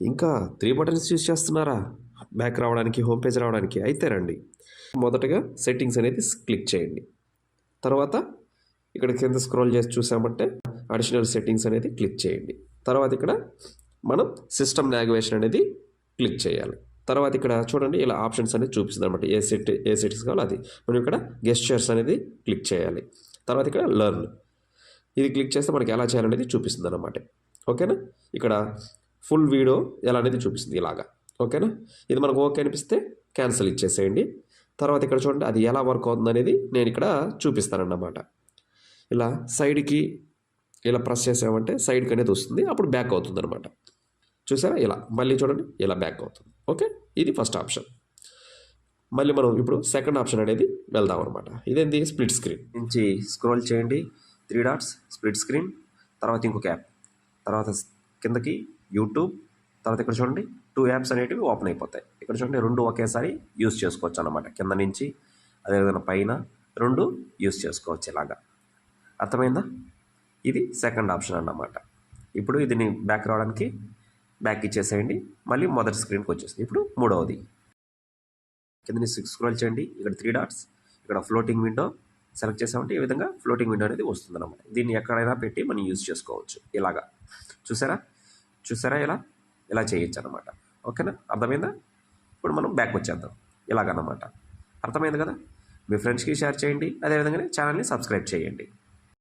ఇంకా three buttons use చేస్తున్నారా? Back రావడానికి హోమ్ పేజ్ రావడానికి? అయితే రండి. మొదటగా సెట్టింగ్స్ అనేది క్లిక్ చేయండి. తర్వాత ఇక్కడ కింద స్క్రోల్ చేసి చూసామంటే అడిషనల్ సెట్టింగ్స్ అనేది క్లిక్ చేయండి. తర్వాత ఇక్కడ మనం సిస్టమ్ నావిగేషన్ అనేది క్లిక్ చేయాలి. తర్వాత ఇక్కడ చూడండి ఇలా ఆప్షన్స్ అనేది చూపిస్తుంది అనమాట ఏ సెట్ ఏ సెట్స్ కావాలో అది. మనం ఇక్కడ గెస్చర్స్ అనేది క్లిక్ చేయాలి. తర్వాత ఇక్కడ లర్న్ ఇది క్లిక్ చేస్తే మనకి ఎలా చేయాలనేది చూపిస్తుంది అనమాట ఓకేనా ఇక్కడ ఫుల్ వీడియో ఎలా అనేది చూపిస్తుంది ఇలాగా. ఓకేనా? ఇది మనకు ఓకే అనిపిస్తే క్యాన్సిల్ ఇచ్చేసేయండి. తర్వాత ఇక్కడ చూడండి అది ఎలా వర్క్ అవుతుంది అనేది నేను ఇక్కడ చూపిస్తానన్నమాట. ఇలా సైడ్కి ఇలా ప్రెస్ చేసామంటే సైడ్కి అనేది వస్తుంది అప్పుడు బ్యాక్ అవుతుంది అనమాట చూసారా? ఇలా మళ్ళీ చూడండి ఇలా బ్యాక్ అవుతుంది. ఓకే? ఇది ఫస్ట్ ఆప్షన్. మళ్ళీ మనం ఇప్పుడు సెకండ్ ఆప్షన్ అనేది వెళ్దాం అనమాట ఇదేంటి స్ప్లిట్ స్క్రీన్. నుంచి స్క్రోల్ చేయండి. త్రీ డాట్స్ స్ప్లిట్ స్క్రీన్ తర్వాత ఇంకొక యాప్. తర్వాత కిందకి యూట్యూబ్ తర్వాత ఇక్కడ చూడండి టూ యాప్స్ అనేటివి ఓపెన్ అయిపోతాయి. ఇక్కడ చూడండి రెండు ఒకేసారి యూస్ చేసుకోవచ్చు అనమాట కింద నుంచి అదేవిధంగా పైన రెండు యూస్ చేసుకోవచ్చు ఇలాగా. అర్థమైందా? ఇది సెకండ్ ఆప్షన్ అన్నమాట. ఇప్పుడు ఇది బ్యాక్ రావడానికి బ్యాక్ ఇచ్చేసేయండి. మళ్ళీ మొదటి స్క్రీన్కి వచ్చేస్తుంది. ఇప్పుడు మూడవది. కింద సిక్స్ స్క్రోల్ చేయండి. ఇక్కడ త్రీ డాట్స్ ఇక్కడ ఫ్లోటింగ్ విండో సెలెక్ట్ చేసామంటే ఈ విధంగా ఫ్లోటింగ్ విండో అనేది వస్తుంది అనమాట దీన్ని ఎక్కడైనా పెట్టి మనం యూజ్ చేసుకోవచ్చు. ఇలాగా. చూసారా? చూసారా ఇలా ఇలా చేయొచ్చు అనమాట ఓకేనా? అర్థమైందా? ఇప్పుడు మనం బ్యాక్ వచ్చేద్దాం. ఇలాగనమాట అర్థమైంది కదా? మీ ఫ్రెండ్స్కి షేర్ చేయండి. అదేవిధంగానే ఛానల్ని సబ్స్క్రైబ్ చేయండి.